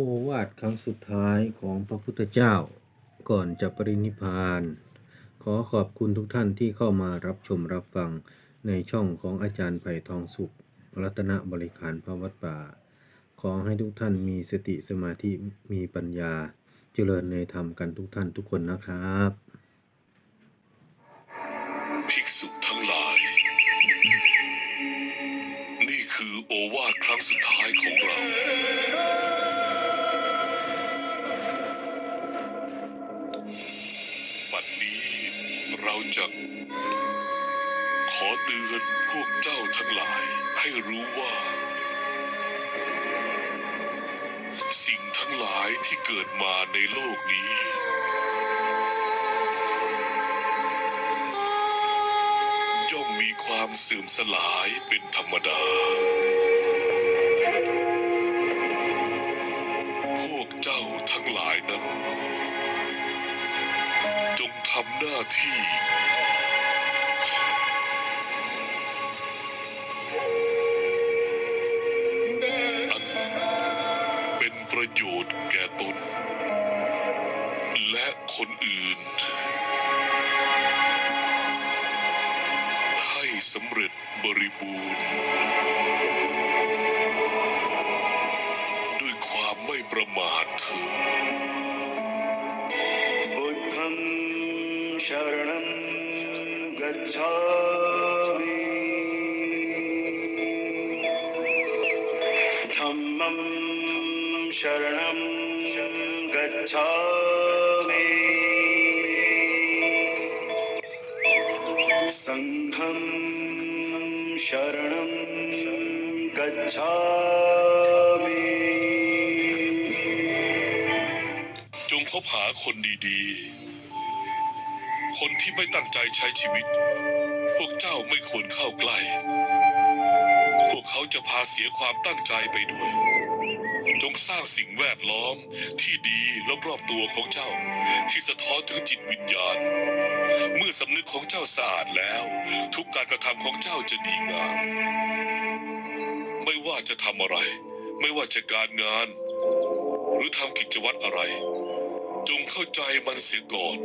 โอวาทครั้งสุดท้ายของพระพุทธเจ้า ก่อนจะปรินิพพาน ขอขอบคุณทุกท่านที่เข้ามารับชมรับฟังในช่องของอาจารย์ไผ่ทองสุข รัตนบริขารพระวัดป่า ขอให้ทุกท่านมีสติสมาธิมีปัญญา เจริญในธรรมกันทุกท่านทุกคนนะครับ ภิกษุทั้งหลาย นี่คือโอวาทครั้งสุดท้ายของเรา ขอเตือนพวกเจ้าทั้งหลายให้รู้ว่า สิ่งทั้งหลายที่เกิดมาในโลกนี้ ย่อมมีความเสื่อมสลายเป็นธรรมดา พวกเจ้าทั้งหลายนั้น จงทำหน้าที่ คนอื่น บหาคนดีๆ คนที่ไม่ตั้งใจใช้ชีวิต พวกเจ้าไม่ควรเข้าใกล้ พวกเขาจะพาเสียความตั้งใจไปด้วย จงสร้างสิ่งแวดล้อมที่ดีรอบๆตัวของเจ้า ที่สะท้อนถึงจิตวิญญาณ เมื่อสำนึกของเจ้าสะอาดแล้ว ทุกการกระทำของเจ้าจะดีงามไม่ว่าจะทำอะไร ไม่ว่าจะการงาน หรือทำกิจวัตรอะไร จงเข้าใจมันเสียก่อน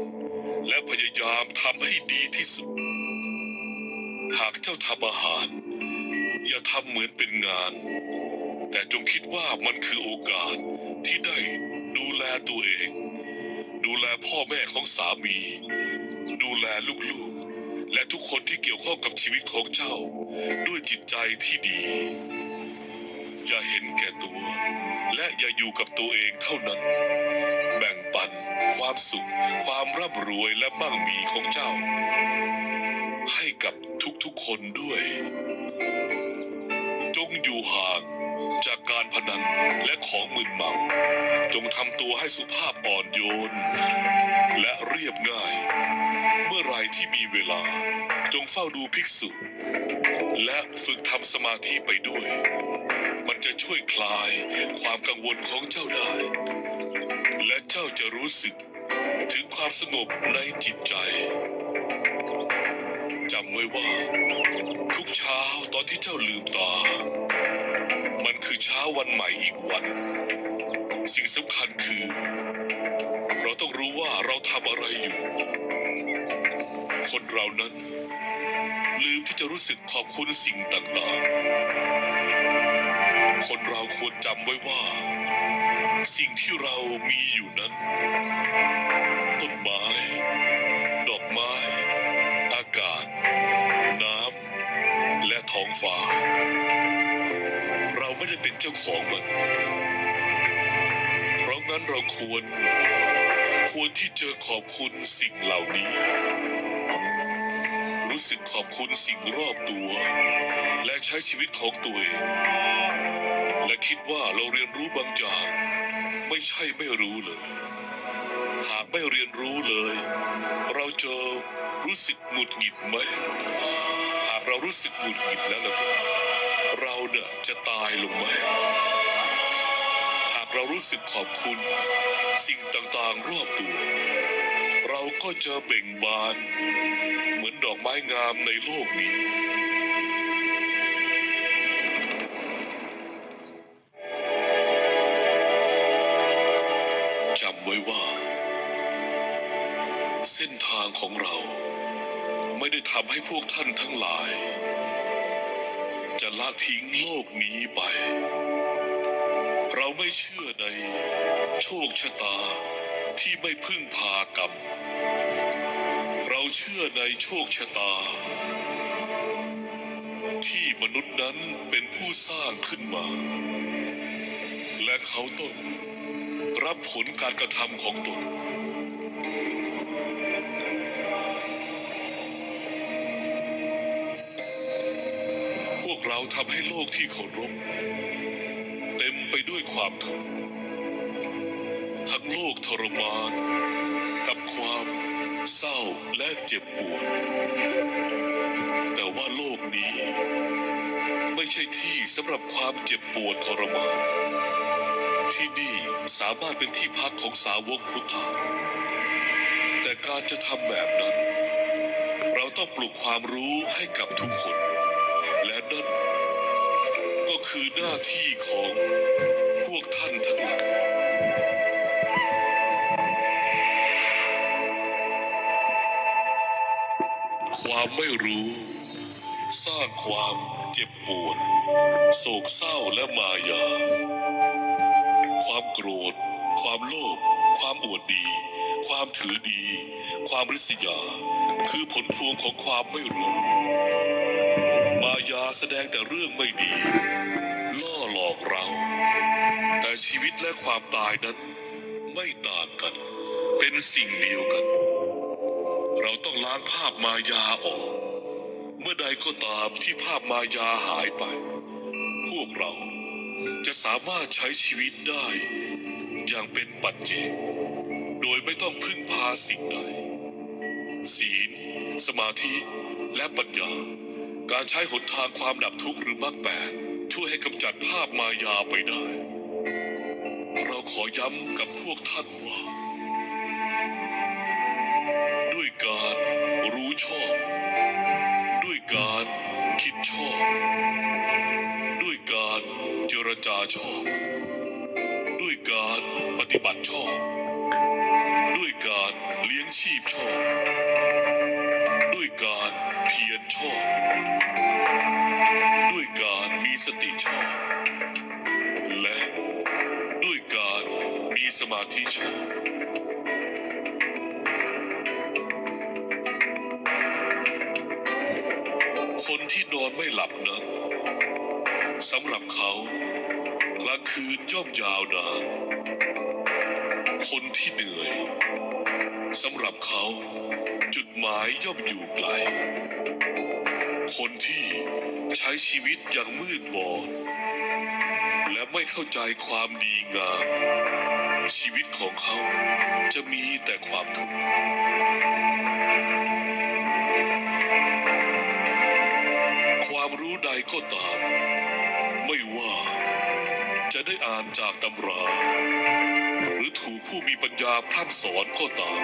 และพยายามทำให้ดีที่สุด หากเจ้าทำอาหาร อย่าทำเหมือนเป็นงาน แต่จงคิดว่ามันคือโอกาสที่ได้ดูแลตัวเอง ดูแลพ่อแม่ของสามี ดูแลลูกๆ และทุกคนที่เกี่ยวข้องกับชีวิตของเจ้า ด้วยจิตใจที่ดี อย่าเห็นแก่ตัว และอย่าอยู่กับตัวเองเท่านั้น ปัน ความสุข ความร่ำรวยและมั่งมีของเจ้า ให้กับทุกๆคนด้วย จงอยู่ห่างจากการพนันและของมึนเมา จงทำตัวให้สุภาพอ่อนโยน และเรียบง่าย เมื่อไรที่มีเวลา จงเฝ้าดูภิกษุ และฝึกทำสมาธิไปด้วย มันจะช่วยคลายความกังวลของเจ้าได้ และเจ้าจะรู้สึก ถึงความสงบในจิตใจจำไว้ว่า ทุกเช้าตอนที่เจ้าลืมตา มันคือเช้าวันใหม่อีกวัน สิ่งสำคัญคือ เราต้องรู้ว่าเราทำอะไรอยู่ คนเรานั้น ลืมที่จะรู้สึกขอบคุณสิ่งต่างๆ คนเราควรจำไว้ว่า สิ่งที่เรามีอยู่นั้น ต้นไม้ ดอกไม้ อากาศ น้ำ และท้องฟ้า เราไม่ได้เป็นเจ้าของมัน เพราะงั้นเราควร ควรที่จะขอบคุณสิ่งเหล่านี้ รู้สึกขอบคุณสิ่งรอบตัว และใช้ชีวิตของตัวเองและคิดว่าเราเรียนรู้บางอย่าง ไม่ใช่ไม่รู้เลย หากไม่เรียนรู้เลย เราจะรู้สึกหงุดหงิดไหม หากเรารู้สึกหงุดหงิดแล้วล่ะเราเนี่ยจะตายลงไหม หากเรารู้สึกขอบคุณ สิ่งต่างๆรอบตัว เราก็จะเบ่งบาน เหมือนดอกไม้งามในโลกนี้ ของเรา ไม่ได้ทำให้พวกท่านทั้งหลาย จะละทิ้งโลกนี้ไป เราไม่เชื่อในโชคชะตาที่ไม่พึ่งพากรรม เราเชื่อในโชคชะตา ที่มนุษย์นั้นเป็นผู้สร้างขึ้นมา และเขาต้องรับผลการกระทำของตน ทำให้โลกที่เคารพเต็มไปด้วยความทุกข์ทั้งโลกทรมาน กับความเศร้าและเจ็บปวด แต่ว่าโลกนี้ ไม่ใช่ที่สำหรับความเจ็บปวดทรมาน ที่นี่สามารถเป็นที่พักของสาวกพุทธาแต่การจะทำแบบนั้น เราต้องปลุกความรู้ให้กับทุกคน คือหน้าที่ของพวกท่านทั้งหลายความไม่รู้ สร้างความเจ็บปวด โศกเศร้าและมายา ความโกรธ ความโลภความอวดดี ความถือดี ความริษยา คือผลพวงของความไม่รู้ มายาแสดงแต่เรื่องไม่ดี เรา แต่ชีวิตและความตายนั้นไม่ต่างกัน เป็นสิ่งเดียวกัน เราต้องล้างภาพมายาออก เมื่อใดก็ตามที่ภาพมายาหายไป พวกเราจะสามารถใช้ชีวิตได้ อย่างเป็นปัจเจกโดยไม่ต้องพึ่งพาสิ่งใด ศีล สมาธิ และปัญญา การใช้หนทางความดับทุกข์หรือมรรคแปด ช่วยให้กำจัดภาพมายาไปได้ เราขอย้ำกับพวกท่านว่า ด้วยการรู้ชอบ ด้วยการคิดชอบ ด้วยการเจรจาชอบ ด้วยการปฏิบัติชอบ ด้วยการเลี้ยงชีพชอบ ด้วยการเพียรชอบ มีสมาธิชอบคนที่นอนไม่หลับนั้นสำหรับเขากลางคืนย่อมยาวนานคนที่เหนื่อยสำหรับเขา จุดหมายย่อมอยู่ไกล คนที่ใช้ชีวิตอย่างมืดบอดและไม่เข้าใจความดีงาม ชีวิตของเขาจะมีแต่ความทุกข์ความรู้ใดก็ตาม ไม่ว่าจะได้อ่านจากตำรา หรือถูกผู้มีปัญญาพร่ำสอนก็ตาม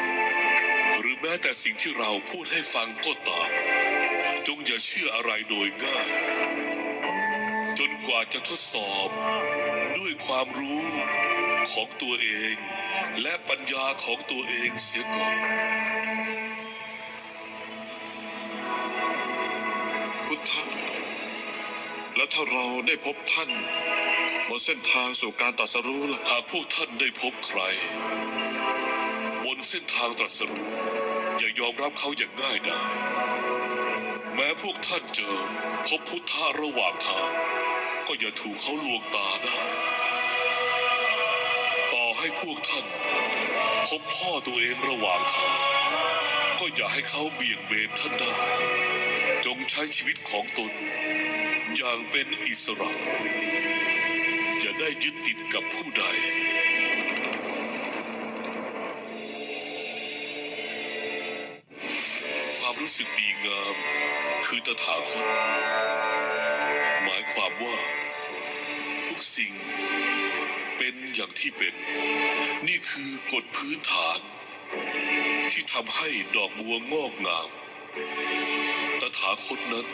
หรือแม้แต่สิ่งที่เราพูดให้ฟังก็ตาม จงอย่าเชื่ออะไรโดยง่าย จนกว่าจะทดสอบด้วยความรู้ ของตัวเอง และปัญญาของตัวเองเสียก่อนพุทธะแล้วถ้าเราได้พบท่านบนเส้นทางสู่การตรัสรู้ล่ะหากพวกท่านได้พบใคร บนเส้นทางตรัสรู้อย่ายอมรับเขาอย่างง่ายดายแม้พวกท่านเจอพบพุทธะระหว่างทาง ก็อย่าถูกเขาลวงตาได้ ให้พวกท่าน พบพ่อตัวเองระหว่างทางก็อย่าให้เขาเบี่ยงเบนท่านได้ จงใช้ชีวิตของตน อย่างเป็นอิสระ อย่าได้ยึดติดกับผู้ใดความรู้สึกดีงามคือตถาคตหมายความว่า ทุกสิ่ง เป็นอย่างที่เป็น นี่คือกฎพื้นฐาน ที่ทำให้ดอกบัวงอกงาม ตถาคตนั้น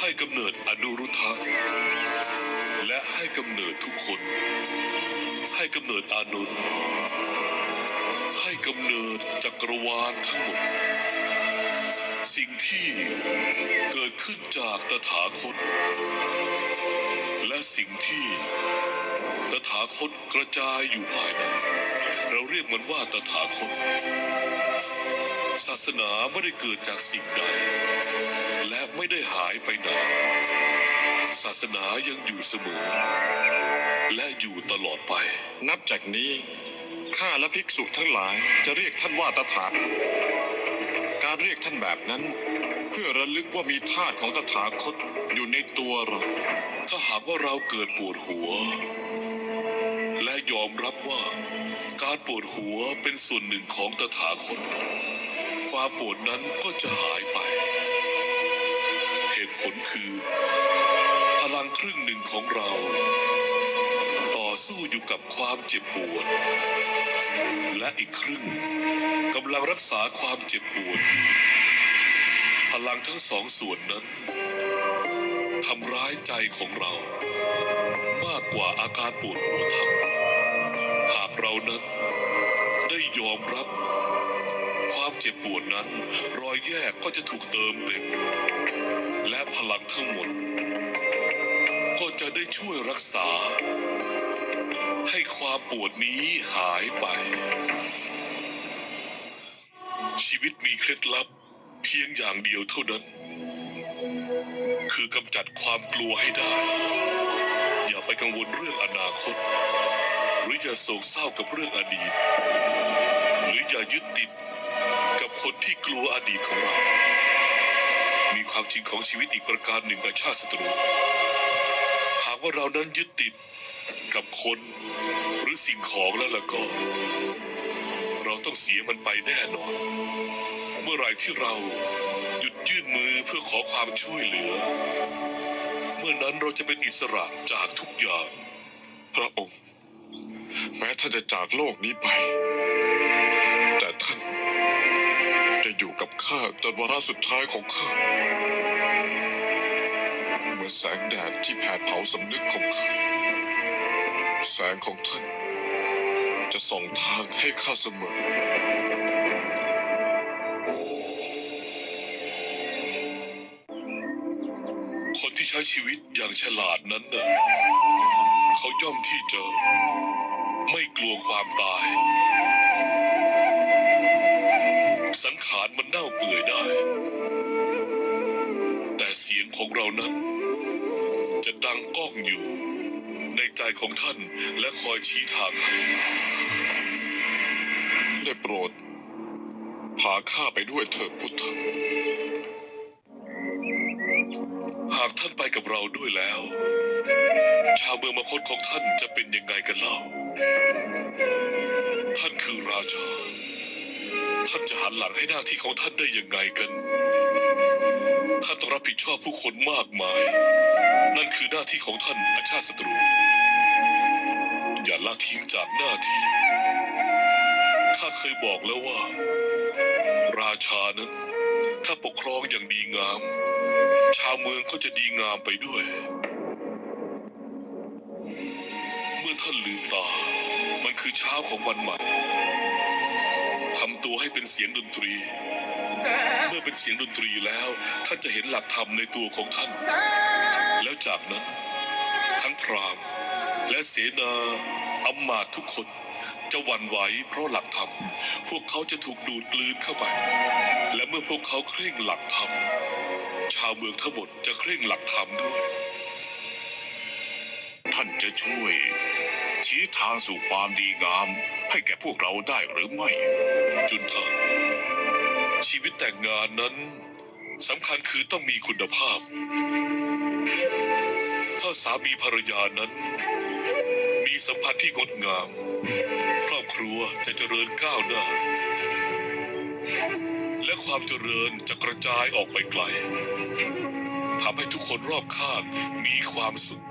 ให้กำเนิดอนุรุทธะและให้กำเนิดทุกคน ให้กำเนิดอานนให้กำเนิดจักรวาลทั้งหมด สิ่งที่เกิดขึ้นจากตถาคต สิ่งที่ตถาคตกระจายอยู่ภายใน เราเรียกมันว่าตถาคต ศาสนาไม่ได้เกิดจากสิ่งใด และไม่ได้หายไปไหน ศาสนายังอยู่เสมอ และอยู่ตลอดไป นับจากนี้ ข้าและภิกษุทั้งหลายจะเรียกท่านว่าตถาคตการเรียกท่านแบบนั้น พื่อระลึกว่ามีธาตุของตถาคตอยู่ในตัวเรา ถ้าหากว่าเราเกิดปวดหัว และยอมรับว่าการปวดหัวเป็นส่วนหนึ่งของตถาคต ความปวดนั้นก็จะหายไป เหตุผลคือ พลังครึ่งหนึ่งของเรา ต่อสู้อยู่กับความเจ็บปวด และอีกครึ่งกำลังรักษาความเจ็บปวดอยู่ พลังทั้งสองส่วนนั้นทำร้ายใจของเรา มากกว่าอาการปวดหัวทำหากเรานั้นได้ยอมรับ ความเจ็บปวดนั้น รอยแยกก็จะถูกเติมเต็มและพลังทั้งหมด ก็จะได้ช่วยรักษา ให้ความปวดนี้หายไป ชีวิตมีเคล็ดลับ พียงอย่างเดียวเท่านั้น คือกำจัดความกลัวให้ได้ อย่าไปกังวลเรื่องอนาคต หรืออย่าโศกเศร้ากับเรื่องอดีต หรืออย่ายึดติดกับคนที่กลัวอดีตของเรา มีความจริงของชีวิตอีกประการหนึ่งกับชาติศัตรู หากว่าเรานั้นยึดติดกับคนหรือสิ่งของแล้วล่ะก็ เราต้องเสียมันไปแน่นอน เมื่อไรที่เราหยุดยื่นมือเพื่อขอความช่วยเหลือ เมื่อนั้นเราจะเป็นอิสระจากทุกอย่าง พระองค์ แม้ท่านจะจากโลกนี้ไป แต่ท่านจะอยู่กับข้าจนวาระสุดท้ายของข้าเหมือนแสงแดดที่แผดเผาสำนึกของข้าแสงของท่าน จะส่องทางให้ข้าเสมอ ช้ชีวิตอย่างฉลาดนั้นน่ะเขาย่อมที่จะไม่กลัวความตาย สังขารมันเน่าเปื่อยได้ แต่เสียงของเรานั้น จะดังก้องอยู่ ในใจของท่านและคอยชี้ทางให้ได้โปรดพาข้าไปด้วยเถิดพุทธ กับเราด้วยแล้ว ชาวเมืองมคตของท่านจะเป็นยังไงกันเล่า ท่านคือราชา ท่านจะหันหลังให้หน้าที่ของท่านได้ยังไงกัน ท่านต้องรับผิดชอบผู้คนมากมาย นั่นคือหน้าที่ของท่านอาชาติศัตรู อย่าละทิ้งจากหน้าที่ ข้าเคยบอกแล้วว่า ราชานั้นถ้าปกครองอย่างดีงาม ชาวเมืองก็จะดีงามไปด้วย เมื่อท่านลืมตา มันคือเช้าของวันใหม่ทำตัวให้เป็นเสียงดนตรี เมื่อเป็นเสียงดนตรีแล้ว ท่านจะเห็นหลักธรรมในตัวของท่าน แล้วจากนั้น ทั้งพรามและเสนาอำมาตทุกคนจะหวั่นไหวเพราะหลักธรรม พวกเขาจะถูกดูดกลืนเข้าไป และเมื่อพวกเขาเคร่งหลักธรรม ชาวเมืองทั้งหมดจะเคร่งหลักธรรมด้วย ท่านจะช่วย ชี้ทางสู่ความดีงาม ให้แก่พวกเราได้หรือไม่ จุนทาชีวิตแต่งงานนั้นสำคัญคือต้องมีคุณภาพ ถ้าสามีภรรยานั้น มีสัมพันธ์ที่งดงาม ครอบครัวจะเจริญก้าวหน้า ความเจริญจะกระจายออกไปไกลทำให้ทุกคนรอบข้างมีความสุข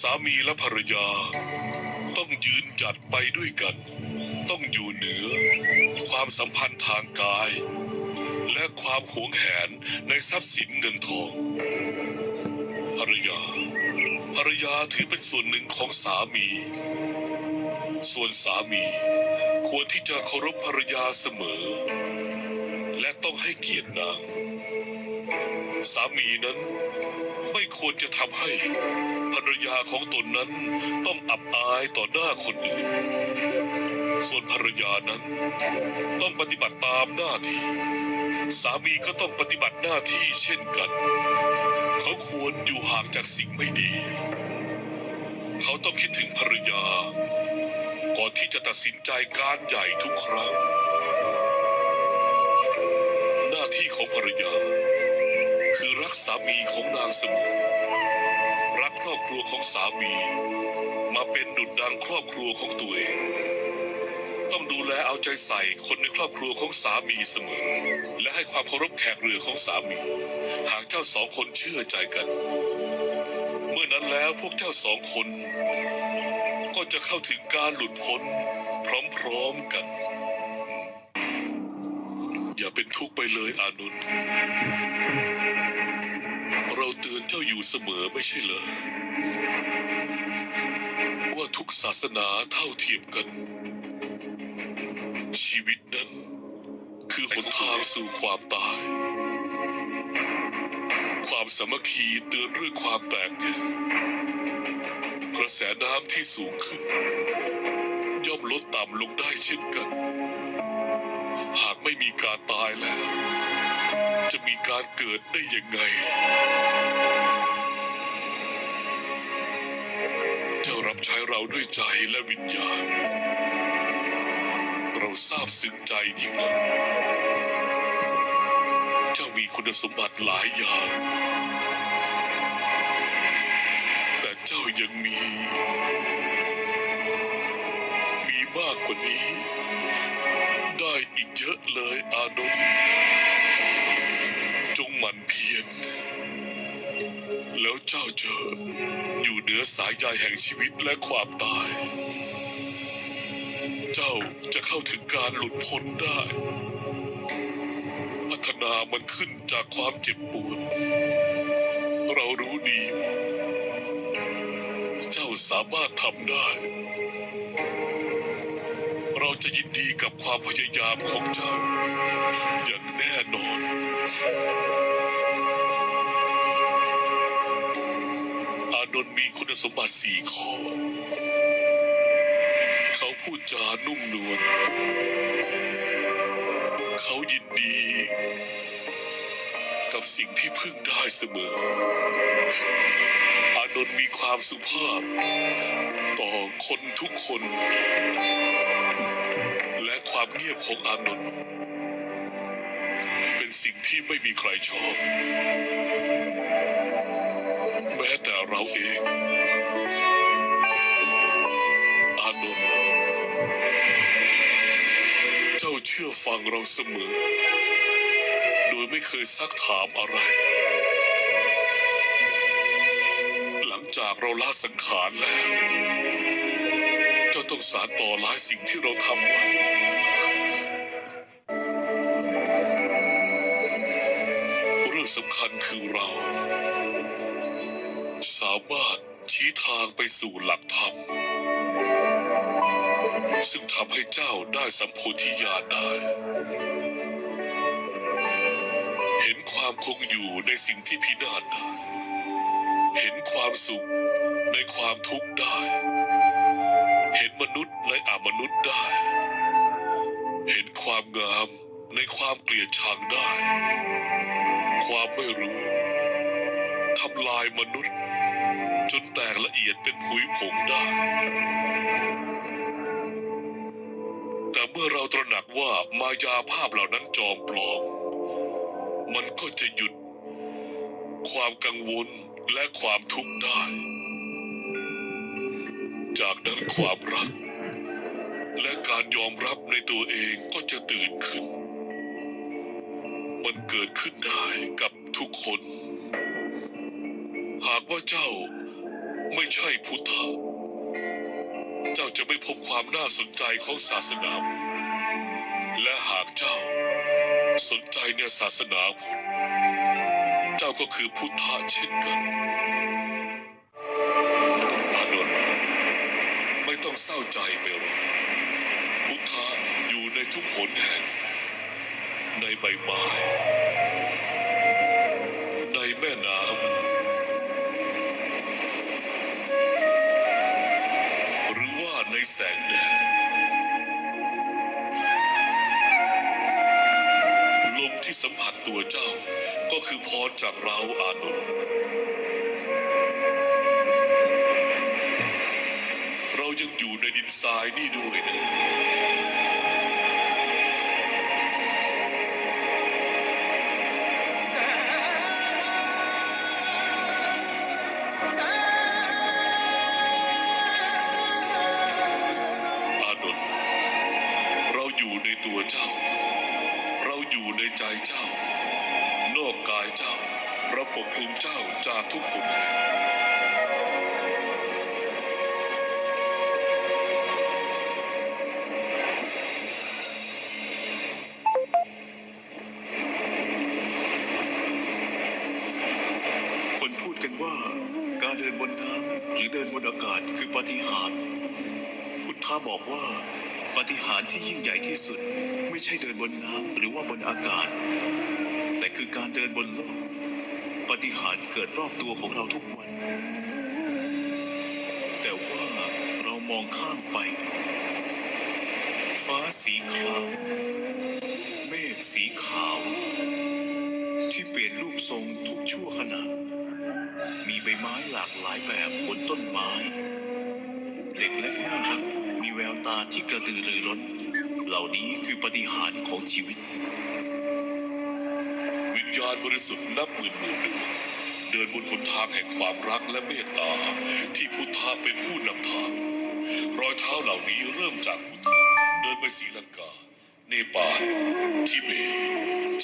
สามีและภรรยา ต้องยืนหยัดไปด้วยกัน ต้องอยู่เหนือ ความสัมพันธ์ทางกาย และความหวงแหนในทรัพย์สินเงินทอง ภรรยา ภรรยาถือเป็นส่วนหนึ่งของสามี ส่วนสามี ควรที่จะเคารพภรรยาเสมอ และต้องให้เกียรตินาง สามีนั้นไม่ควรจะทำให้ภรรยาของตนนั้นต้องอับอายต่อหน้าคนอื่น ส่วนภรรยานั้นต้องปฏิบัติตามหน้าที่ สามีก็ต้องปฏิบัติหน้าที่เช่นกัน เขาควรอยู่ห่างจากสิ่งไม่ดี เขาต้องคิดถึงภรรยา ก่อนที่จะตัดสินใจการใหญ่ทุกครั้ง หน้าที่ของภรรยา คือรักสามีของนางเสมอรักครอบครัวของสามี มาเป็นดุจดังครอบครัวของตัวเอง ต้องดูแลเอาใจใส่คนในครอบครัวของสามีเสมอ และให้ความเคารพแขกเรือของสามี หากเจ้าสองคนเชื่อใจกัน เมื่อนั้นแล้วพวกเจ้าสองคน จะเข้าถึงการหลุดพ้น พร้อมๆกัน อย่าเป็นทุกข์ไปเลยอานุนเราเตือนเจ้าอยู่เสมอไม่ใช่เหรอว่าทุกศาสนาเท่าเทียมกัน ชีวิตนั้น คือหนทางสู่ความตาย ความสามัคคีเตือนเรื่องความแตกแยก ระแสน้ำที่สูงขึ้น ย่อมลดต่ำลงได้เช่นกัน หากไม่มีการตายแล้ว จะมีการเกิดได้ยังไง เจ้ารับใช้เราด้วยใจและวิญญาณ เราทราบซึ้งใจยิ่งนักเจ้ามีคุณสมบัติหลายอย่าง แต่เจ้ายังมี มีมากกว่านี้ ได้อีกเยอะเลยอานนท์จงหมั่นเพียรแล้วเจ้าจะอยู่เหนือสายใยแห่งชีวิตและความตาย เจ้าจะเข้าถึงการหลุดพ้นได้ พัฒนามันขึ้นจากความเจ็บปวดาสามารถทำได้ เราจะยินดีกับความพยายามของเจ้า อย่างแน่นอน อานนท์มีคุณสมบัติสี่ข้อ เขาพูดจานุ่มนวล เขายินดีกับสิ่งที่พึ่งได้เสมอ อานนท์มีความสุภาพ ต่อคนทุกคน และความเงียบของอานนท์เป็นสิ่งที่ไม่มีใครชอบ แม้แต่เราเอง อานนท์เจ้าเชื่อฟังเราเสมอ โดยไม่เคยซักถามอะไร จากเราละสังขารแล้ว เจ้าต้องสารต่อหลายสิ่งที่เราทำไว้เรื่องสำคัญคือเรา สามารถชี้ทางไปสู่หลักธรรม ซึ่งทำให้เจ้าได้สัมโพธิญาณได้ เห็นความคงอยู่ในสิ่งที่พินาศได้ เห็นความสุขในความทุกข์ได้ เห็นมนุษย์ในอมนุษย์ได้ เห็นความงามในความเกลียดชังได้ ความไม่รู้ทำลายมนุษย์ จนแตกละเอียดเป็นผุยผงได้ แต่เมื่อเราตระหนักว่ามายาภาพเหล่านั้นจอมปลอม มันก็จะหยุดความกังวล และความทุกข์ได้ จากนั้นความรัก และการยอมรับในตัวเองก็จะตื่นขึ้น มันเกิดขึ้นได้กับทุกคน หากว่าเจ้าไม่ใช่พุทธะเจ้าจะไม่พบความน่าสนใจของศาสนา และหากเจ้าสนใจในศาสนาพุทธ้าก็คือพุทธะเช่นกันอานนท์ไม่ต้องเศร้าใจไปหรอกพุทธะอยู่ในทุกหนแห่ง ในใบไม้ ในแม่น้ำหรือว่าในแสงแดด คือพรจากเราอานนเรายังอยู่ในดินทรายนี่ด้วยนะ เราปกคลุมเจ้าจากทุกคนคนพูดกันว่าการเดินบนน้ำหรือเดินบนอากาศคือปาฏิหาริย์พุทธาบอกว่าปาฏิหาริย์ที่ยิ่งใหญ่ที่สุด ไม่ใช่เดินบนน้ำหรือว่าบนอากาศ แต่คือการเดินบนโลก ฏิหารย์เกิดรอบตัวของเราทุกวัน แต่ว่าเรามองข้ามไป ฟ้าสีครามเมฆสีขาว ที่เปลี่ยนรูปทรงทุกชั่วขณะ มีใบไม้หลากหลายแบบบนต้นไม้ เด็กเล็กน่ารักมีแววตาที่กระตือรือร้น เหล่านี้คือปฏิหารของชีวิต ญาณบริสุทธิ์นับหมื่นหมื่นดวงเดินบนหนทางแห่งความรักและเมตตา ที่พุทธะเป็นผู้นำทาง รอยเท้าเหล่านี้เริ่มจากพุทธะเดินไปศรีลังกา เนปาลทิเบต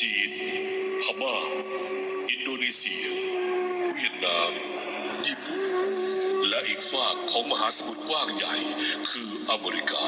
จีนพม่า อินโดนีเซีย เวียดนาม ญี่ปุ่น และอีกฝากของมหาสมุทรกว้างใหญ่ คืออเมริกา